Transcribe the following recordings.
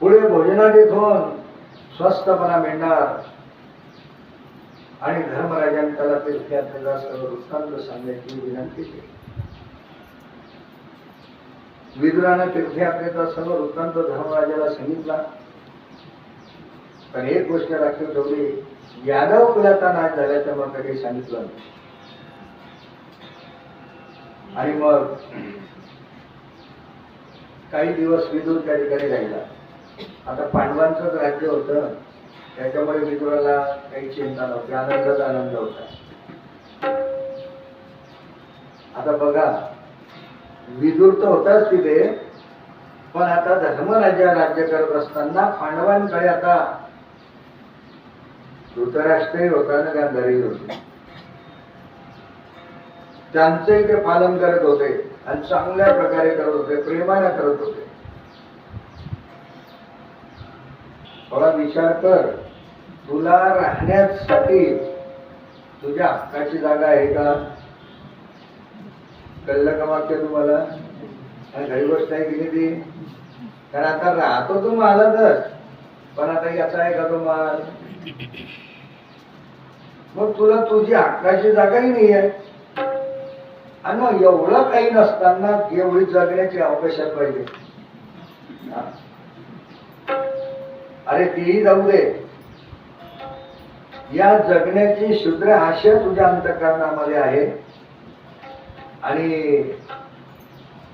पुढे भोजनादी घेऊन स्वस्थपणा मिळणार. आणि धर्मराजाने त्याला तीर्थयात्रेला सर्व वृत्तांत सांगण्याची विनंती केली. विदुरानं तीर्थयात्रेचा सर्व वृत्तांत धर्मराजाला सांगितला. पण एक गोष्ट राखीव ठेवली यादव कुलाचा नाश झाल्याचं मग काही सांगितलं आणि मग काही दिवस विदूर त्या ठिकाणी राहिला. आता पांडवांचंच राज्य होतं त्याच्यामुळे विदुराला काही चिंता नव्हती आनंदाचा आनंद होता. आता बघा विदुर तर होताच तिथे पण आता धर्मराज्य राज्य करत असताना पांडवांकडे आता धृतराष्ट्रही होता ना गांधारी होते. त्यांचंही ते पालन करत होते आणि चांगल्या प्रकारे करत होते प्रेमाने करत होते. थोडा विचार कर. तुला राहण्यासाठी तुझ्या हक्काची जागा आहे का? कळलं का वाक्य तुम्हाला? घरी गोष्ट आहे की ती? कारण आता राहतो तू महालातच पण आता याचा आहे का तो माल? मग तुला तुझी हक्काची जागाही नाही आहे. आणि मग एवढं काही नसताना एवढी जगण्याची अवकाश पाहिजे. अरे तीही जाऊ दे. या जगण्याची शुद्र आशय तुझ्या अंतकरणामध्ये आहे. आणि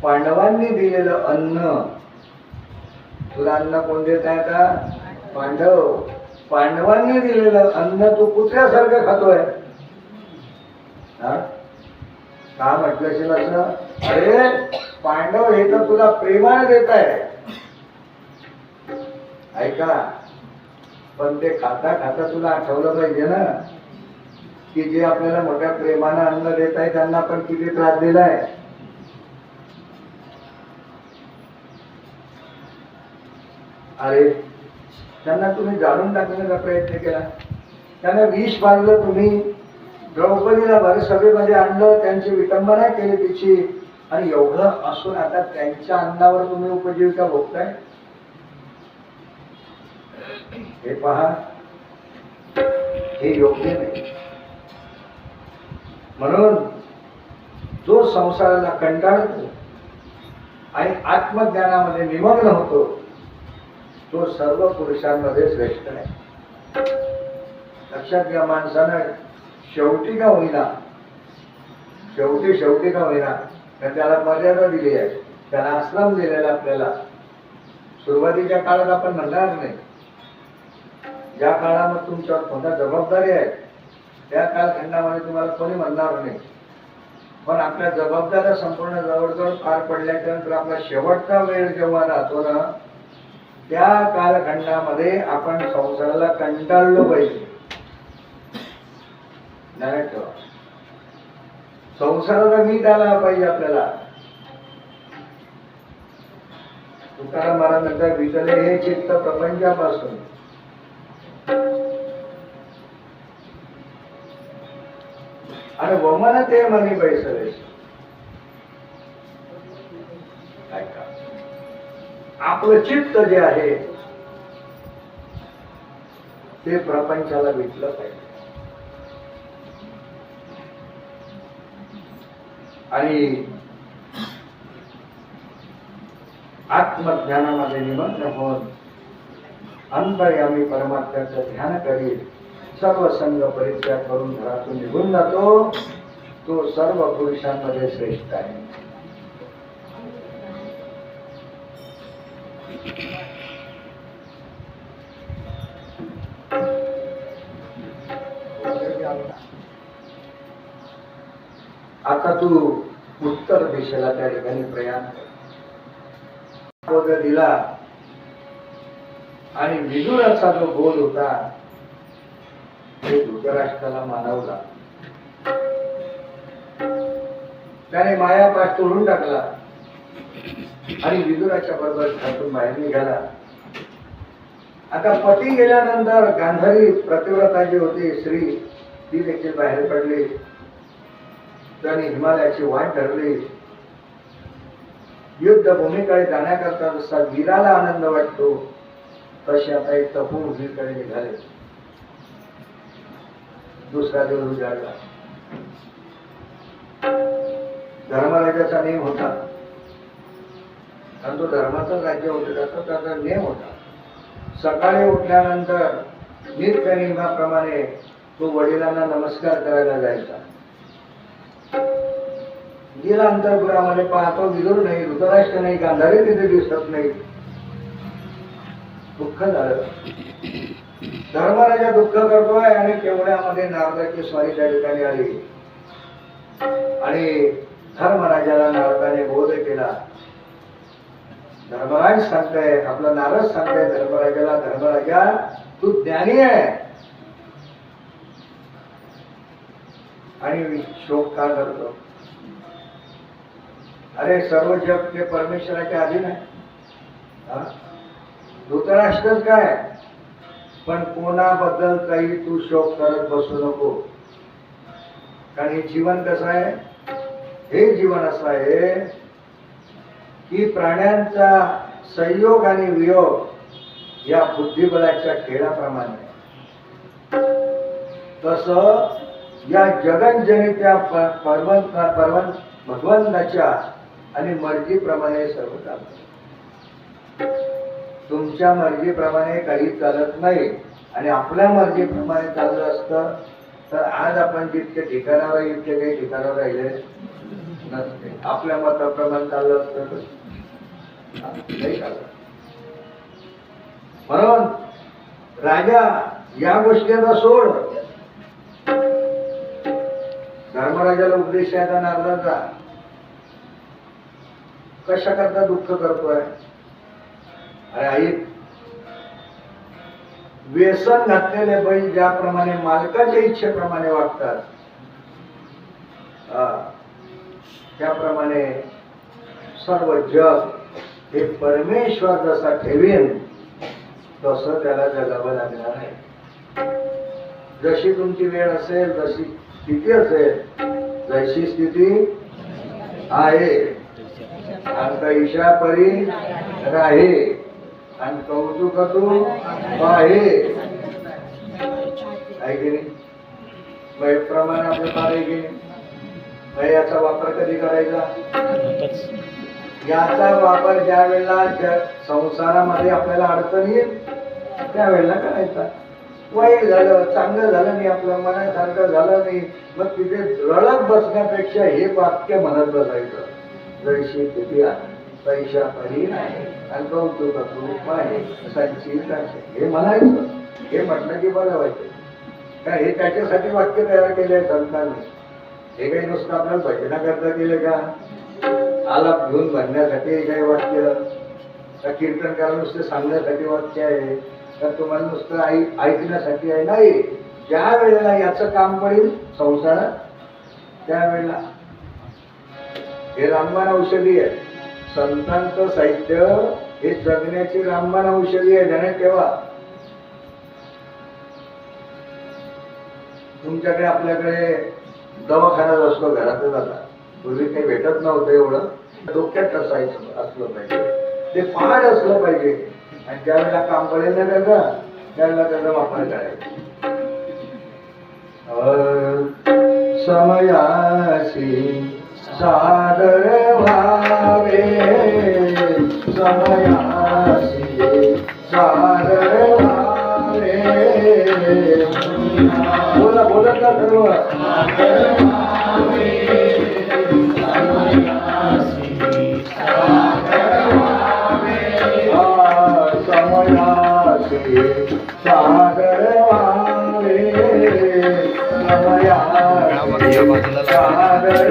पांडवांनी दिलेलं अन्न तुला अन्न कोण देत आहे का पांडव. पांडवांनी दिलेलं अन्न तू कुत्र्यासारखं खातोय. हा? का म्हटलं असेल असं अरे पांडव हे तर तुला प्रेमाने देत आहे ऐका पण ते खाता खाता तुला आठवलं पाहिजे ना की जे आपल्याला मोठ्या प्रेमानं अन्न देत आहे त्यांना पण किती त्रास दिलाय अरे त्यांना तुम्ही जाणून टाकण्याचा प्रयत्न केला? त्यांना विष बांधलं तुम्ही. द्रौपदीला भर सभेमध्ये आणलं त्यांची विटंबना केली तिची. आणि एवढं असून आता त्यांच्या अन्नावर तुम्ही उपजीविका भोगताय? हे पहा. हे योग्य नाही. म्हणून जो संसाराला कंटाळतो आणि आत्मज्ञानामध्ये निमग्न होतो तो सर्व पुरुषांमध्ये श्रेष्ठ आहे. लक्षात घ्या माणसानं शेवटी का होईना? शेवटी शेवटी का होईना? तर त्याला मर्यादा दिली आहे. त्याला आश्रम दिलेला आपल्याला. सुरुवातीच्या काळात आपण म्हणणार नाही. ज्या काळामध्ये तुमच्यावर कोणत्या जबाबदारी आहे त्या कालखंडामध्ये तुम्हाला कोणी म्हणणार नाही. पण आपल्या जबाबदाऱ्या संपूर्ण जवळजवळ पार पडल्याच्यानंतर आपला शेवटचा वेळ जेव्हा राहतो ना त्या कालखंडामध्ये आपण संसाराला कंटाळलो पाहिजे. नाही संसाराला मीठ आला पाहिजे आपल्याला. तुकाराम महाराज म्हणतात विकले हे चित्त प्रपंचापासून आणि वमन ते मनी बैसले. ऐका आपलं चित्त जे आहे ते प्रपंचाला विकलं पाहिजे. आणि आत्मज्ञानामध्ये निमग्न होऊन अंतर्यामी परमात्म्याचं ध्यान करीत सर्व संघ परित्याग करून घरातून निघून जातो. तो सर्व पुरुषांमध्ये श्रेष्ठ आहे. आता तू उत्तर दिशेला त्या ठिकाणी प्रयाण कर. दिला आणि विदुराचा जो बोल होता हे धृतराष्ट्राला मानवला. त्याने मायापाठ तोडून टाकला. आणि विदुराच्या बरोबर घातून बाहेर निघाला. आता पती गेल्यानंतर गांधारी प्रतिव्रता जी होती. श्री ती देखील बाहेर पडली. त्याने हिमालयाची वाट धरली. युद्ध भूमीकडे जाण्याकरता जसा वीराला आनंद वाटतो तसे आता एक तपू उजवीकडे निघाले. दुसरा दिवस उजाडला धर्मराजाचा नियम होता. आणि तो धर्माचं राज्य होतं त्याचा त्याचा नियम होता. सकाळी उठल्यानंतर नित्यनियमाप्रमाणे तो वडिलांना नमस्कार करायला जायचा. गेला अंतरपुरामध्ये पाहतो विदूर नाही ऋतराष्ट्र नाही गांधारी तिथे दिसत नाही. दुःख झालं. धर्मराजा दुःख करतोय आणि केवढ्यामध्ये नारदाची स्वारी त्या ठिकाणी आली. आणि धर्मराजाला नारदाने बोध केला. धर्मराज सांगताय आपला नारद सांगताय धर्मराजाला धर्मराजा तू ज्ञानी आहे. आणि शोक का करतो? अरे सर्व जग ते परमेश्वराच्या अधीन आहे. हा? धृतराष्ट्रच काय? पण कोणाबद्दल काही तू शोक करत बसू नको. कारण हे जीवन कसं आहे? हे जीवन असं आहे की प्राण्यांचा संयोग आणि वियोग या बुद्धिबळाच्या खेळाप्रमाणे. तस या जगनजनित्या पर्वत पर्वत भगवंताच्या आणि मर्जीप्रमाणे सर्व चालतं. तुमच्या मर्जीप्रमाणे काही चालत नाही. आणि आपल्या मर्जीप्रमाणे चाललं असतं तर आज आपण जितके ठिकाणावर इतक्या इतके काही ठिकाणावर राहिले नसते. आपल्या मताप्रमाणे चाललं असतं तर. नाही म्हणून राजा या गोष्टीचा सोड. धर्मराजाला उपदेश आहे नारदाचा. कशा करता दुःख करतोय? अरे आई व्यसन घातलेले बैल ज्याप्रमाणे मालकाच्या इच्छेप्रमाणे वागतात त्याप्रमाणे सर्व जग हे परमेश्वर जसा ठेवेन तसं त्याला जगावं लागणार आहे. जशी तुमची वेळ असेल जशी स्थिती असेल जशी स्थिती आहे. आमचा ईशा परी राहे आणि कौतुकातून बाहेर. आहे की नाही? मग प्रमाणे आपलं फार आहे की मग याचा वापर कधी करायचा? याचा वापर ज्या वेळेला ज्या संसारामध्ये आपल्याला अडचण येईल त्यावेळेला करायचा. वाईट झालं चांगलं झालं नाही आपलं मनासारखं झालं नाही मग तिथे रडत बसण्यापेक्षा हे वाक्य म्हणत बसायचं. जैशी किती पैशा परी नाही आणि कौतुक रूप आहे संचित आहे. हे म्हणायचं हे म्हटलं की बरं व्हायचं का हे त्याच्यासाठी वाक्य तयार केले आहे संतांनी हे काही नुसतं आपल्याला भजना करता केले का? आलाप घेऊन म्हणण्यासाठी हे काही वाक्य? का कीर्तन करा नुसतं सांगण्यासाठी वाक्य आहे? तर तुम्हाला नुसतं आई ऐकण्यासाठी आहे? नाही. ज्या वेळेला याचं काम पडेल संसारात त्यावेळेला. हे रामबाण औषधी आहे. संतांचं साहित्य हे जगण्याची रामबाण औषधी आहे ध्यानात ठेवा. तुमच्याकडे आपल्याकडे दवाखानाच असतो घरातच आता. पूर्वी काही भेटत नव्हतं एवढं. डोक्यात असायचं असलं पाहिजे. ते पहाड असलं पाहिजे. आणि ज्यावेळेला काम पडेल ना त्याचा त्यावेळेला त्याचा वापर करायचा. अ, समयासी सादर भावे समयासी सादर भावे बोला बोला का सर्व. समयासी सादर व्हावे समयासी सादर